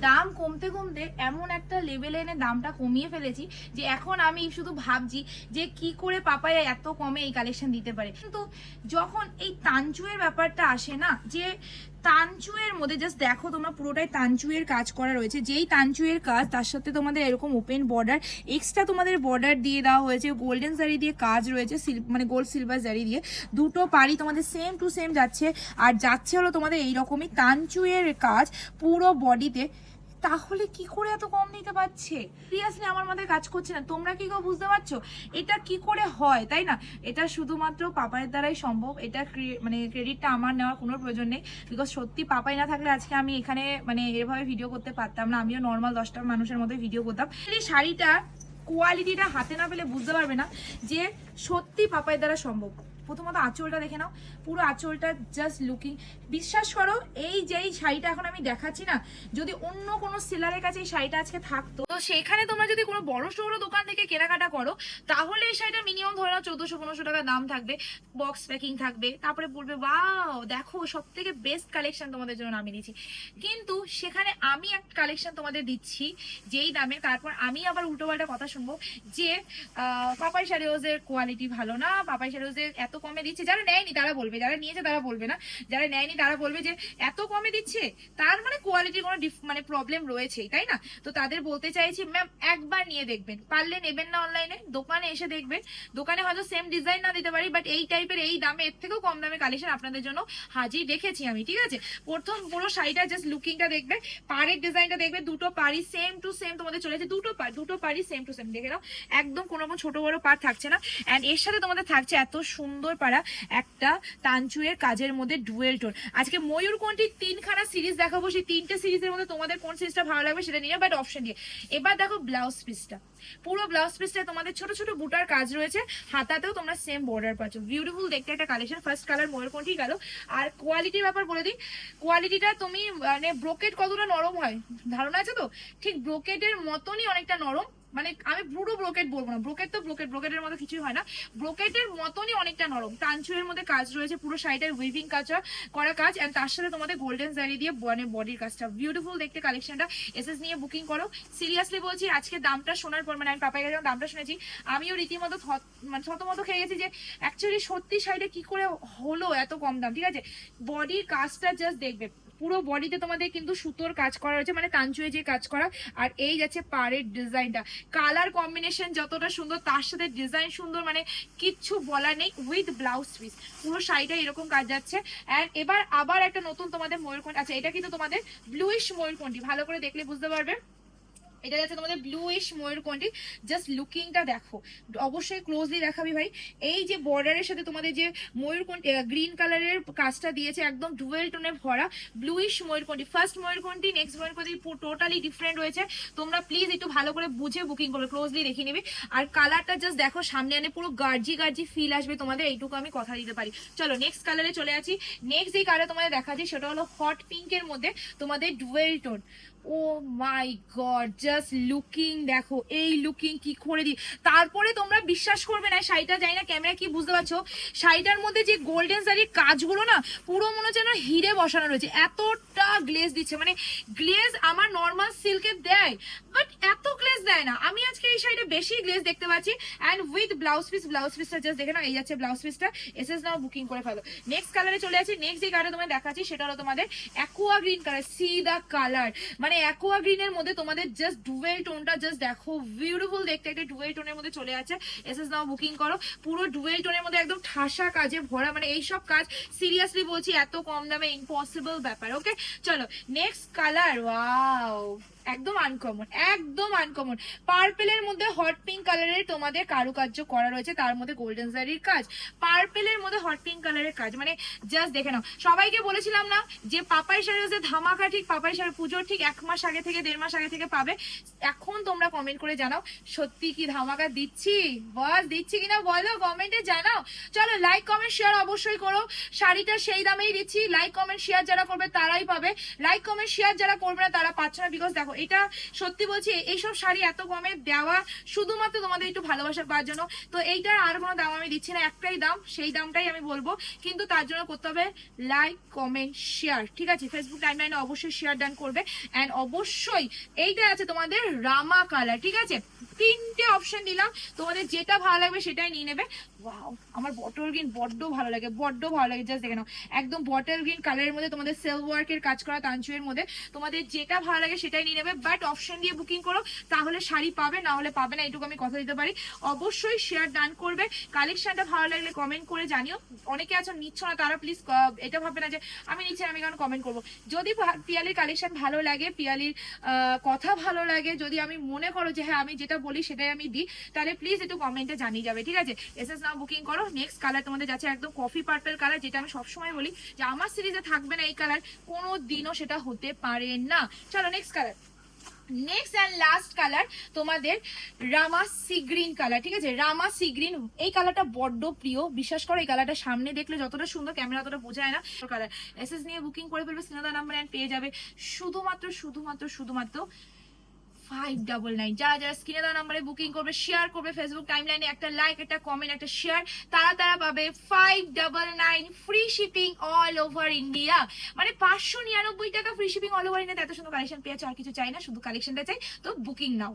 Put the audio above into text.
দাম কমতে কমতে এমন একটা লেভেলে এনে দামটা কমিয়ে ফেলেছি যে এখন আমি শুধু ভাবছি যে কি করে পাপায়া এত কমে এই কালেকশন দিতে পারে। কিন্তু যখন এই তাঞ্চুয়ের ব্যাপারটা আসে না, যে তাঞ্চুয়ের মধ্যে জাস্ট দেখো তোমরা পুরোটাই তানচুয়ের কাজ করা রয়েছে। যেই তানচুয়ের কাজ, তার সাথে তোমাদের এরকম ওপেন বর্ডার এক্সট্রা তোমাদের বর্ডার দিয়ে দেওয়া হয়েছে গোল্ডেন জারি দিয়ে কাজ রয়েছে মানে গোল্ড সিলভার জারি দিয়ে। দুটো পাড়ি তোমাদের সেম টু সেম যাচ্ছে, আর যাচ্ছে হলো তোমাদের এইরকমই তানচুয়ের কাজ, পুরো বডিতে তাহলে কি করে এত কম নিতে পারছে? সিরিয়াসলি আমার মাথায় কাজ করছে না। তোমরা কি কেউ বুঝতে পারছ? এটা কি করে হয়, তাই না? এটা শুধুমাত্র পাপায়ের দ্বারাই সম্ভব। এটা মানে ক্রেডিটটা আমার নেওয়ার কোনো প্রয়োজন নেই। বিকজ সত্যি পাপাই না থাকলে আজকে আমি এখানে মানে এভাবে ভিডিও করতে পারতাম না। আমিও নর্মাল দশটা মানুষের মধ্যে ভিডিও করতাম। এই শাড়িটা কোয়ালিটিটা হাতে না পেলে বুঝতে পারবে না যে সত্যি পাপায়ের দ্বারা সম্ভব। প্রথমত আঁচলটা দেখে নাও। পুরো আঁচলটা জাস্ট লুকিং বিশ্বাস করো, এই যে এই শাড়িটা এখন আমি দেখাচ্ছি না, যদি অন্য কোনো সেলারের কাছে এই শাড়িটা আজকে থাকতো, তো সেখানে তোমরা যদি কোনো বড় সড়ো দোকান থেকে কেনাকাটা করো, তাহলে এই শাড়িটা মিনিমাম ধরে নাও চোদ্দশো, পনেরোশো টাকা দাম থাকবে। বক্স প্যাকিং থাকবে। তারপরে বলবে ওয়াও দেখো সব থেকে বেস্ট কালেকশন তোমাদের জন্য নামিয়ে দিচ্ছি কিন্তু সেখানে আমি এক কালেকশন তোমাদের দিচ্ছি, যেই দামে, তারপর আমি আবার উল্টো পাল্টা কথা শুনব যে পাপাই শাড়িওজের কোয়ালিটি ভালো না, পাপাই শাড়িওজের এত কমে দিচ্ছে, যারা নেয়নি তারা বলবে, যারা নিয়েছে তারা বলবে না, যারা নেয়নি তারা বলবে যে এত কমে দিচ্ছে, তার মানে কোয়ালিটির কোনো মানে প্রবলেম রয়েছেই, তাই না? তো তাদের বলতে চাইছি ম্যাম একবার নিয়ে দেখবেন, পারলে নেবেন না অনলাইনে দোকানে এসে দেখবেন, দোকানে হয়তো সেম ডিজাইন না দিতে পারি বাট এই টাইপের এই দামে, এর থেকেও কম দামে কালেকশন আপনাদের জন্য হাজির রেখেছি আমি, ঠিক আছে? প্রথম পুরো শাড়িটা জাস্ট লুকিংটা দেখবে, পাড়ের ডিজাইনটা দেখবে, দুটো পাড়ি সেম টু সেম তোমাদের চলেছে দুটো পাড়, দুটো পাড়ি সেম টু সেম দেখে নাও, একদম কোনো রকম ছোট বড় পাড় থাকছে না অ্যান্ড এর সাথে তোমাদের থাকছে এত সুন্দর পাড়া একটা তাঞ্চুয়ের কাজের মধ্যে ডুয়েল টোন। আজকে ময়ূর কোনটি? তিনখানা সিরিজ দেখাবো। সেই তিনটে সিরিজের মধ্যে তোমাদের কোন সিরিজটা ভালো লাগবে সেটা নিয়ে বাট অপশন দিয়ে। এবার দেখো ব্লাউজ পিসটা পুরো ব্লাউজ পিসটা তোমাদের ছোট ছোট বুটার কাজ রয়েছে। হাতাতেও তোমরা সেম বর্ডার পাচ্ছ। বিউটিফুল দেখতে একটা কালেকশন ফার্স্ট কালার ময়ূরকণ্ঠী গেল। আর কোয়ালিটির ব্যাপার বলে দিই। কোয়ালিটিটা তুমি মানে ব্রোকেট কতটা নরম হয়? ধারণা আছে তো? ঠিক ব্রোকেটের মতনই অনেকটা নরম। মানে আমি পুরো ব্রোকেট বলব না, ব্রোকেট তো ব্রোকেট, ব্রোকেটের মতো কিছুই হয় না। ব্রোকেটের মতনই অনেকটা নরম। তানচুয়ের মধ্যে কাজ রয়েছে, পুরো শাড়িটার উইভিং কাজ করা কাজ এন্ড তার সাথে তোমাদের গোল্ডেন জারি দিয়ে মানে বডির কাজটা। বিউটিফুল দেখতে কালেকশনটা এসএস নিয়ে বুকিং করো। সিরিয়াসলি বলছি, আজকে দামটা শোনার পর মানে আমি পাপাই যখন দামটা শুনেছি। আমিও রীতিমতো মানে থতমত খেয়ে গেছি যে অ্যাকচুয়ালি সত্যি শাড়িটা কি করে হলো এত কম দাম, ঠিক আছে? বডির কাজটা জাস্ট দেখবে। পুরো বডিতে তোমাদের কিন্তু সুতোর কাজ করা রয়েছে মানে কাঞ্চুয়ে যে কাজ করা, আর এই যাচ্ছে পাড়ের ডিজাইনটা। কালার কম্বিনেশন যতটা সুন্দর, তার সাথে ডিজাইন সুন্দর মানে কিচ্ছু বলা নেই উইথ ব্লাউজ পিস পুরো শাড়িটা এরকম কাজ যাচ্ছে। অ্যান্ড এবার আবার একটা নতুন তোমাদের ময়ূরকণ্ঠ আচ্ছা এটা কিন্তু তোমাদের ব্লুইশ ময়ূরকণ্ঠী ভালো করে দেখলে বুঝতে পারবে। এটা যাচ্ছে তোমাদের ব্লুইশ ময়ূরকণ্ঠী জাস্ট লুকিংটা দেখো। অবশ্যই ক্লোজলি দেখাবি ভাই। এই যে বর্ডারের সাথে তোমাদের যে ময়ূরকণ্ঠী গ্রিন কালারের কাজটা দিয়েছে একদম ডুয়েল টোনে ভরা ব্লুইশ ময়ূরকণ্ঠী ফার্স্ট ময়ূরকণ্ঠী নেক্সট ময়ূরকণ্ঠী টোটালি ডিফারেন্ট রয়েছে। তোমরা প্লিজ একটু ভালো করে বুঝে বুকিং করবে ক্লোজলি দেখে নিবে। আর কালারটা জাস্ট দেখো, সামনে আনে পুরো গার্জি গার্জি ফিল আসবে তোমাদের, এইটুকু আমি কথা দিতে পারি। চলো নেক্সট কালারে চলে আছি নেক্সট যে কালার তোমাদের দেখাচ্ছি, সেটা হলো হট পিঙ্কের মধ্যে তোমাদের dual tone oh my god just looking দেখো, এই লুকিং কি করে দি তারপরে তোমরা বিশ্বাস করবে না, শাড়িটা জানি না ক্যামেরা কি, বুঝতে পারছ? শাড়িটার মধ্যে যে গোল্ডেন শাড়ির কাজগুলো না, পুরো মনে হচ্ছে যেন হিরে বসানো রয়েছে। এতটা গ্লেজ দিচ্ছে মানে গ্লেজ আমার নর্মাল সিল্কের দেয় বাট এত গ্লেজ দেয় না। আমি আজকে এই শাড়িটা বেশি গ্লেজ দেখতে পাচ্ছি and with blouse piece blouse পিসটা জাস্ট দেখে না এই যাচ্ছে ব্লাউজ পিসটা এসএস নাও বুকিং করে ফেলো। নেক্সট কালারে চলে আসি নেক্সট যে কালার তোমাদের দেখাচ্ছি, সেটা হলো তোমাদের aqua green colour see the colour মানে অ্যাকোয়া গ্রিনের মধ্যে তোমাদের জাস্ট ডুয়েল টোনটা জাস্ট দেখো। বিউটিফুল দেখতে একটা ডুয়েল টোনের মধ্যে চলে আছে। এস এস নাও বুকিং করো। পুরো ডুয়েল টোনের মধ্যে একদম ঠাসা কাজে ভরা মানে এইসব কাজ সিরিয়াসলি বলছি, এত কম দামে ইম্পসিবল ব্যাপার ওকে চলো নেক্সট কালার ওয়াও একদম আনকমন একদম আনকমন পার্পেলের মধ্যে হট পিঙ্ক কালারের তোমাদের কারুকার্য করা রয়েছে, তার মধ্যে গোল্ডেন জারির কাজ। পার্পেলের মধ্যে হট পিঙ্ক কালারের কাজ মানে জাস্ট দেখে নাও। সবাইকে বলেছিলাম না যে পাপাই শাড়ি হচ্ছে ধামাকা, ঠিক পাপাই শাড়ি পুজোর ঠিক এক মাস আগে থেকে, দেড় মাস আগে থেকে পাবে। এখন তোমরা কমেন্ট করে জানাও, সত্যি কি ধামাকা দিচ্ছি? বস দিচ্ছি কিনা বলো কমেন্টে জানাও। চলো লাইক কমেন্ট শেয়ার অবশ্যই করো। শাড়িটা সেই দামেই দিচ্ছি। লাইক কমেন্ট শেয়ার যারা করবে তারাই পাবে। লাইক কমেন্ট শেয়ার যারা করবে না তারা পাচ্ছে না বিকজ দেখো এটা সত্যি বলছি, এইসব শাড়ি এত কমে দেওয়া শুধুমাত্র তোমাদের একটু ভালোবাসা পাওয়ার জন্য। তো এইটার আর কোনো দাম আমি দিচ্ছি না, একটাই দাম, সেই দামটাই আমি বলব। কিন্তু তার জন্য করতে হবে লাইক কমেন্ট শেয়ার ঠিক আছে ফেসবুক টাইমলাইনে অবশ্যই শেয়ার ডান করবে। অ্যান্ড অবশ্যই এইটা আছে তোমাদের রামা কালার ঠিক আছে? তিনটে অপশন দিলাম, তোমাদের যেটা ভালো লাগবে সেটাই নিয়ে নেবে। আমার বটল গ্রিন বড্ড ভালো লাগে, বড্ড ভালো লাগে জাস্ট দেখে নাও। একদম বটল গ্রিন কালারের মধ্যে তোমাদের সেল ওয়ার্কের কাজ করা তাঞ্চুয়ের মধ্যে, তোমাদের যেটা ভালো লাগে সেটাই নিয়ে নেবে বাট অপশন দিয়ে বুকিং করো, তাহলে শাড়ি পাবে, না হলে পাবে না, এটুকু আমি কথা দিতে পারি। অবশ্যই শেয়ার ডান করবে। কালেকশনটা ভালো লাগলে কমেন্ট করে জানিও। অনেকে আছো, নিচ্ছ না, তারা প্লিজ এটা ভাববে না যে আমি নিচ্ছি আমি কেন কমেন্ট করব? যদি পিয়ালির কালেকশন ভালো লাগে, পিয়ালির কথা ভালো লাগে, যদি আমি মনে করো যে হ্যাঁ আমি যেটা বলি সেটাই আমি দিই, তাহলে প্লিজ একটু কমেন্টে জানিয়ে যাবে, ঠিক আছে? এস এস নাও বুকিং করো। নেক্সট কালার তোমাদের যাচ্ছে একদম কফি পার্পেল কালার যেটা আমি সবসময় বলি যে আমার সিরিজে থাকবে না এই কালার কোনো দিনও সেটা হতে পারে না। চলো next colour next and last colour তোমাদের রামা সি গ্রিন কালার ঠিক আছে? রামা সি গ্রিন এই কালারটা বড্ড প্রিয়। বিশ্বাস করো, এই কালারটা সামনে দেখলে যতটা সুন্দর ক্যামেরা অতটা বোঝায় না। কালার এসএস নিয়ে বুকিং করে ফেলবে সিনেদা নাম্বার অ্যান্ড পেয়ে যাবে। শুধুমাত্র শুধুমাত্র শুধুমাত্র ফাইভ ডাবল নাইন যারা যারা স্ক্রিনে দেওয়া নাম্বারে বুকিং করবে শেয়ার করবে ফেসবুক টাইমলাইনে একটা লাইক একটা কমেন্ট একটা শেয়ার তারা তারা পাবে five double nine free shipping all over India মানে পাঁচশো নিরানব্বই টাকা free shipping all over India এত সুন্দর কালেকশন পেয়েছে, আর কিছু চাই না, শুধু কালেকশনটা চাই, তো বুকিং নাও।